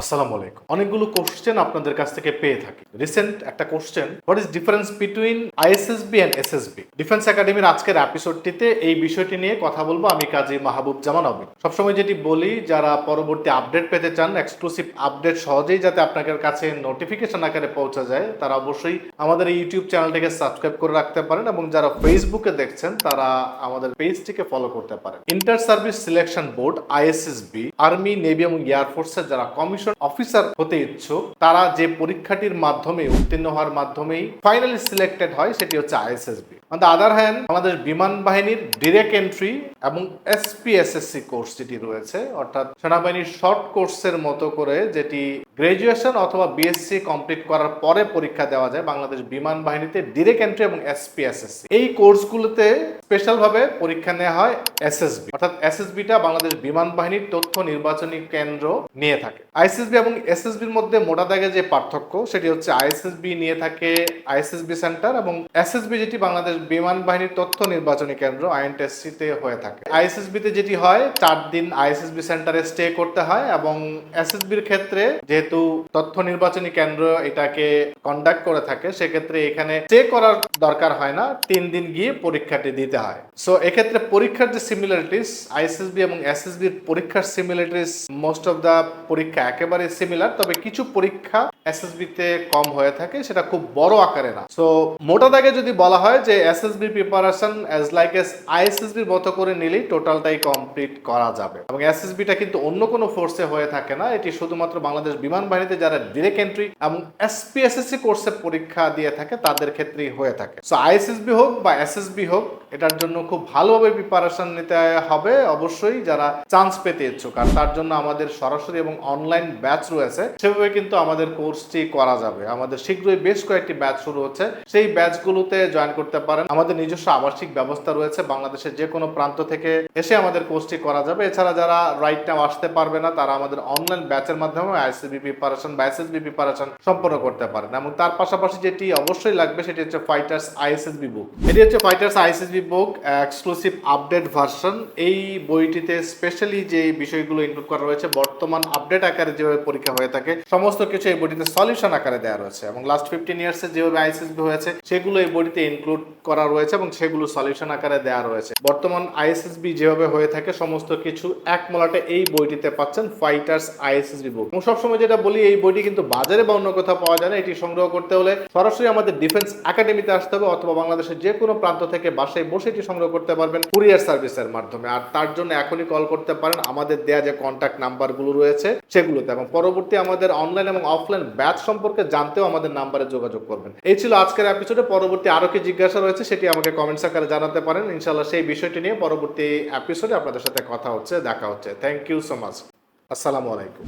আসসালামু আলাইকুম। অনেকগুলো কোশ্চেন আপনাদের কাছ থেকে পেয়ে থাকি। রিসেন্ট একটা question what is difference between ISSB and SSB defence একাডেমির আজকের এপিসোডটিতে এই বিষয়টি নিয়ে কথা বলব আমি কাজী মাহবুব জামান অবি সবসময় যেটি বলি, যারা পরবর্তী আপডেট পেতে চান এক্সক্লুসিভ আপডেট সহজেই যাতে আপনাদের কাছে নোটিফিকেশন আকারে পৌঁছা যায়, তারা অবশ্যই আমাদের ইউটিউব চ্যানেলটিকে সাবস্ক্রাইব করে রাখতে পারেন এবং যারা ফেসবুকে দেখছেন, তারা আমাদের পেজটিকে ফলো করতে পারেন। Inter service selection board ISSB army navy এবং এয়ারফোর্সের যারা কমিশন অফিসার হতে ইচ্ছুক, তারা যে পরীক্ষাটির মাধ্যমে উত্তীর্ণ হওয়ার মাধ্যমেই ফাইনালি সিলেক্টেড হয়, সেটি হচ্ছে ISSB on the other hand Bangladesh বিমান বাহিনীর ডিরেক্ট এন্ট্রি এবং এসপিএসএসসি কোর্স যেটি রয়েছে, অর্থাৎ সেনাবাহিনীর শর্ট কোর্সের মতো করে যেটি গ্রাজুয়েশন অথবা বিএসসি কমপ্লিট করার পরে পরীক্ষা দেওয়া যায়, বাংলাদেশ বিমান বাহিনীতে ডিরেক্ট এন্ট্রি এবং এসপিএসএসসি এই কোর্সগুলোতে স্পেশালভাবে পরীক্ষা নেওয়া হয় এসএসবি অর্থাৎ এসএসবিটা বাংলাদেশ বিমান বাহিনীর তথ্য নির্বাচনী কেন্দ্র নিয়ে থাকে। আইএসএসবি এবং এসএসবির মধ্যে মোটা দাগে যে পার্থক্য, সেটি হচ্ছে আইএসএসবি নিয়ে থাকে আইএসএসবি সেন্টার এবং এসএসবি যেটি বাংলাদেশ বিমান বাহিনীর তথ্য নির্বাচনী কেন্দ্র আইএনটিএসসিতে হয়ে থাকে। আইএসএসবি তে যেটি হয়, চার দিন আইএসএসবি সেন্টারে স্টে করতে হয় এবং এসএসবির ক্ষেত্রে যেহেতু তথ্য নির্বাচনী কেন্দ্র এটাকে কন্ডাক্ট করে থাকে, সেক্ষেত্রে এখানে স্টে করার দরকার হয় না, তিন দিন গিয়ে পরীক্ষাটি দিতে হয়। সো এক্ষেত্রে পরীক্ষার যে সিমিলারিটিস আইএসএসবি এবং এসএসবির পরীক্ষার সিমিলারিটিস মোস্ট অফ দা পরীক্ষা একেবারে সিমিলার তবে কিছু পরীক্ষা এসএসবি তে কম হয়ে থাকে, সেটা খুব বড় আকারে না। সো মোটা দাগে যদি বলা হয় যে SSB preparation as like S আইএসএসবির মতো করে নিলেই টোটালটাই কমপ্লিট করা যাবে। এবং এসএসবিটা কিন্তু অন্য কোনো ফোর্সে হয়ে থাকে না। এটি শুধুমাত্র বাংলাদেশ বিমান বাহিনীতে যারা ডিরেক্ট এন্ট্রি এবং এসপিএসএসসি কোর্সে পরীক্ষা দিয়ে থাকে, তাদের ক্ষেত্রেই হয়ে থাকে। সো আইএসএসবি হোক বা এসএসবি হোক, এটার জন্য খুব ভালোভাবে প্রিপারেশন নিতে হবে অবশ্যই যারা চান্স পেতে ইচ্ছুক। আর তার জন্য আমাদের সরাসরি এবং অনলাইন ব্যাচ রয়েছে, সেভাবে কিন্তু আমাদের কোর্সটি করা যাবে। আমাদের শীঘ্রই বেশ কয়েকটি ব্যাচ শুরু হচ্ছে। সেই ব্যাচগুলোতে জয়েন করতে পারেন। আমাদের নিজস্ব আবাসিক ব্যবস্থা রয়েছে বাংলাদেশের যে কোনো প্রান্ত থেকে এসে আমাদের কোর্সটি করা যাবে। এছাড়া যারা রাইট নাও আসতে পারবে না, তারা আমাদের অনলাইন ব্যাচের মাধ্যমে আইসিবি প্রিপারেশন বা এসএসবি প্রিপারেশন সম্পন্ন করতে পারেন। এবং তার পাশাপাশি যেটি অবশ্যই লাগবে, সেটি হচ্ছে ফাইটার্স আইএসএসবি বুক এটি হচ্ছে fighters ISSB book exclusive update version এই বইটিতে স্পেশালি যে বিষয়গুলো ইনক্লুড করা রয়েছে, বর্তমান আপডেট আকারে যেভাবে পরীক্ষা হয়ে থাকে, সমস্ত কিছু এই বইটিতে সলিউশন আকারে দেওয়া রয়েছে এবং লাস্ট ফিফটিন ইয়ার্সে যেভাবে আইএসএসবি হয়েছে, সেগুলো এই বইটিতে ইনক্লুড করা রয়েছে এবং সেগুলো সলিউশন আকারে দেওয়া রয়েছে। বর্তমান আইএসএসবি যেভাবে হয়ে থাকে, সমস্ত কিছু এক মলাটে এই বইটিতে পাচ্ছেন ফাইটার্স আইএসএসবি বুক এবং সবসময় যেটা বলি, এই বইটি কিন্তু বাজারে বা অন্য কোথাও পাওয়া যায় না, এটি সংগ্রহ করতে হলে সরাসরি আমাদের ডিফেন্স একাডেমিতে আসতে হবে অথবা বাংলাদেশের যে কোনো প্রান্ত থেকে বাসায় বসে এটি সংগ্রহ করতে পারবেন কুরিয়ার সার্ভিসের মাধ্যমে। আর তার জন্য এখনই কল করতে পারেন। আমাদের দেয়া যে কন্ট্যাক্ট নাম্বারগুলো রয়েছে, সেগুলোতে। এবং পরবর্তী আমাদের অনলাইন এবং অফলাইন ব্যাচ সম্পর্কে জানতেও আমাদের নাম্বারে যোগাযোগ করবেন। এই ছিল আজকের এপিসোডে পরবর্তী আরও কি জিজ্ঞাসা রয়েছে সেটি আমাকে কমেন্টস আকারে জানাতে পারেন। ইনশাল্লাহ সেই বিষয়টি নিয়ে পরবর্তী এপিসোডে আপনাদের সাথে কথা হচ্ছে, দেখা হচ্ছে। থ্যাংক ইউ সো মাচ আসসালামু আলাইকুম।